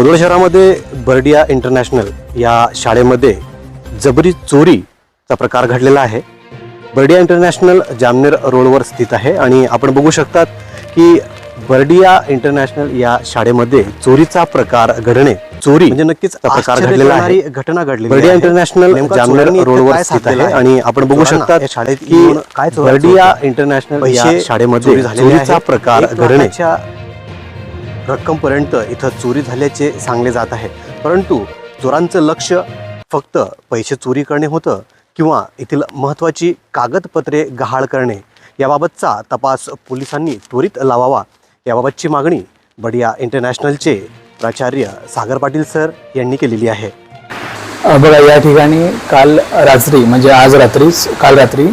बोदोड शहरामध्ये बर्डिया इंटरनॅशनल या शाळेमध्ये जबरी चोरीचा प्रकार घडलेला आहे. बर्डिया इंटरनॅशनल जामनेर रोडवर स्थित आहे आणि आपण बघू शकतात की बर्डिया इंटरनॅशनल या शाळेमध्ये चोरीचा प्रकार घडणे चोरी म्हणजे नक्कीच प्रकार घडलेला आहे. घटना घडली बर्डिया इंटरनॅशनल जामनेर रोडवर स्थित आहे आणि आपण बघू शकता शाळेत की काय बर्डिया इंटरनॅशनल या शाळेमध्ये चोरीचा प्रकार घडणे. रक्कमपर्यंत इथं चोरी झाल्याचे सांगले जात आहे. परंतु चोरांचं लक्ष फक्त पैसे चोरी करणे होतं किंवा येथील महत्त्वाची कागदपत्रे गहाळ करणे याबाबतचा तपास पोलिसांनी त्वरित लावावा याबाबतची मागणी बडिया इंटरनॅशनलचे प्राचार्य सागर पाटील सर यांनी केलेली आहे. बघा या ठिकाणी काल रात्री म्हणजे आज रात्रीच काल रात्री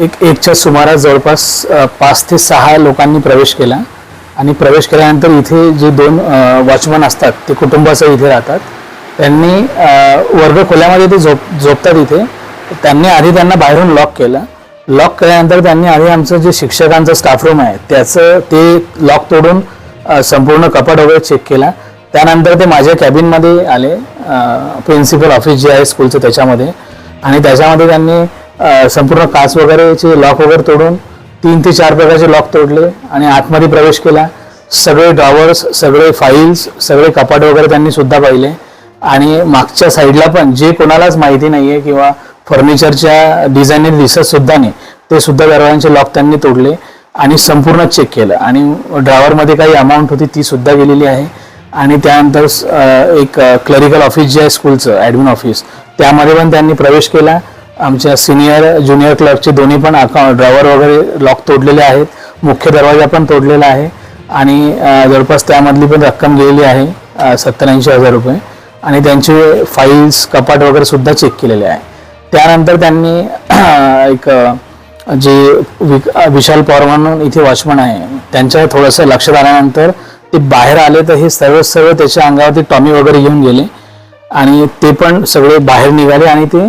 एक एकच्या सुमारास जवळपास पाच ते सहा लोकांनी प्रवेश केला. आणि प्रवेश केल्यानंतर इथे जे दोन वॉचमन असतात ते कुटुंबासह इथे राहतात. त्यांनी वर्ग खोल्यामध्ये ते झोप झोपतात इथे. त्यांनी आधी त्यांना बाहेरून लॉक केलं. लॉक केल्यानंतर त्यांनी आधी आमचं जे शिक्षकांचं स्टाफ रूम आहे त्याचं ते लॉक तोडून संपूर्ण कपाट वगैरे चेक केला. त्यानंतर ते माझ्या कॅबिनमध्ये आले प्रिन्सिपल ऑफिस जे आहे स्कूलचं त्याच्यामध्ये. आणि त्याच्यामध्ये त्यांनी संपूर्ण काच वगैरेचे लॉक वगैरे तोडून तीन ते चार प्रकारचे लॉक तोडले आणि आतमध्ये प्रवेश केला. सगळे ड्रॉवर्स सगळे फाईल्स सगळे कपाट वगैरे त्यांनी सुद्धा पाहिले. आणि मागच्या साईडला पण जे कोणालाच माहिती नाही आहे किंवा फर्निचरच्या डिझाईनने दिसत सुद्धा नाही ते सुद्धा दरवाजांचे लॉक त्यांनी तोडले आणि संपूर्ण चेक केलं. आणि ड्रायव्हरमध्ये काही अमाऊंट होती ती सुद्धा गेलेली आहे. आणि त्यानंतर एक क्लरिकल ऑफिस जे आहे स्कूलचं ॲडमिन ऑफिस त्यामध्ये पण त्यांनी प्रवेश केला. आमच्या सिनियर ज्युनियर क्लर्कचे दोन्ही पण अकाउंट ड्रायव्हर वगैरे लॉक तोडलेले आहेत. मुख्य दरवाजा पण तोडलेला आहे. आणि जवळपास त्यामधली पण रक्कम गेलेली आहे सत्तर ऐंशी हजार रुपये. आणि त्यांचे फाईल्स कपाट वगैरे सुद्धा चेक केलेले आहे. त्यानंतर त्यांनी एक जे वि- विशाल पवार म्हणून इथे वॉचमन आहे त्यांच्या थोडंसं लक्षात आल्यानंतर ते बाहेर आले तर हे सर्व सर्व त्याच्या अंगावरती टॉमी वगैरे घेऊन गेले. आणि ते पण सगळे बाहेर निघाले आणि ते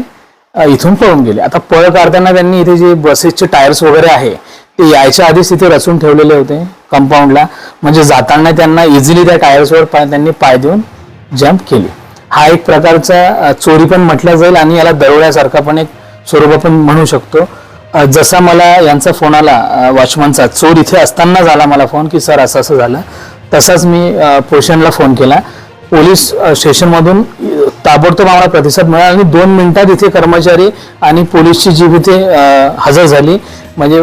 इथून पळून गेले. आता पळ काढताना त्यांनी इथे जे बसेसचे टायर्स वगैरे आहे ते यायच्या आधीच तिथे रचून ठेवलेले होते कंपाऊंडला म्हणजे जाताना त्यांना इझिली त्या टायर्सवर पाय त्यांनी पाय देऊन जम्प केली. हा एक प्रकारचा चोरी पण म्हटला जाईल आणि याला दरोड्यासारखा पण एक स्वरूप आपण म्हणू शकतो. जसा मला यांचा फोन आला वॉचमनचा चोर इथे असताना झाला मला फोन की सर असं असं झालं. तसाच मी पोलिसांना फोन केला. पोलीस स्टेशनमधून ताबडतोब आम्हाला प्रतिसाद मिळाला आणि दोन मिनिटात इथे कर्मचारी आणि पोलीसची जी इथे हजर झाली. म्हणजे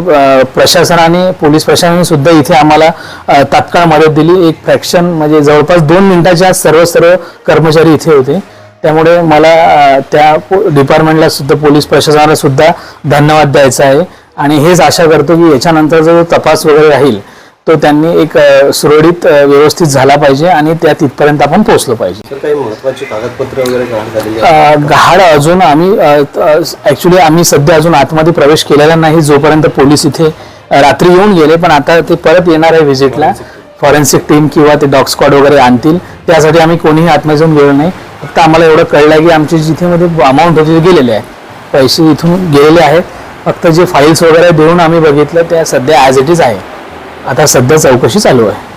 प्रशासनाने पोलीस प्रशासनाने सुद्धा इथे आम्हाला तात्काळ मदत दिली. एक फ्रॅक्शन म्हणजे जवळपास दोन मिनिटाच्या सर्व सर्व कर्मचारी इथे होते. त्यामुळे मला त्या डिपार्टमेंटला सुद्धा पोलीस प्रशासनाला सुद्धा धन्यवाद द्यायचा आहे. आणि हेच आशा करतो की याच्यानंतर जो तपास वगैरे राहील तो त्यांनी एक सुरळीत व्यवस्थित झाला पाहिजे आणि त्या तिथपर्यंत आपण पोहोचलो पाहिजे. काही कागदपत्रे वगैरे गहाड अजून आम्ही ऍक्च्युली आम्ही सध्या अजून आतमध्ये प्रवेश केलेला नाही. जोपर्यंत पोलीस इथे रात्री येऊन गेले पण आता ते परत येणार आहे व्हिजिटला फॉरेन्सिक टीम किंवा ते डॉग स्क्वॉड वगैरे आणतील. त्यासाठी आम्ही कोणीही आतमध्ये जाऊन गेलो नाही. फक्त आम्हाला एवढं कळलं की आमची जिथे मध्ये अमाऊंट होती गेलेले आहे. पैसे इथून गेलेले आहेत. फक्त जे फाईल्स वगैरे देऊन आम्ही बघितलं त्या सध्या ॲज इट इज आहे. आता सध्या चौकशी चालू आहे.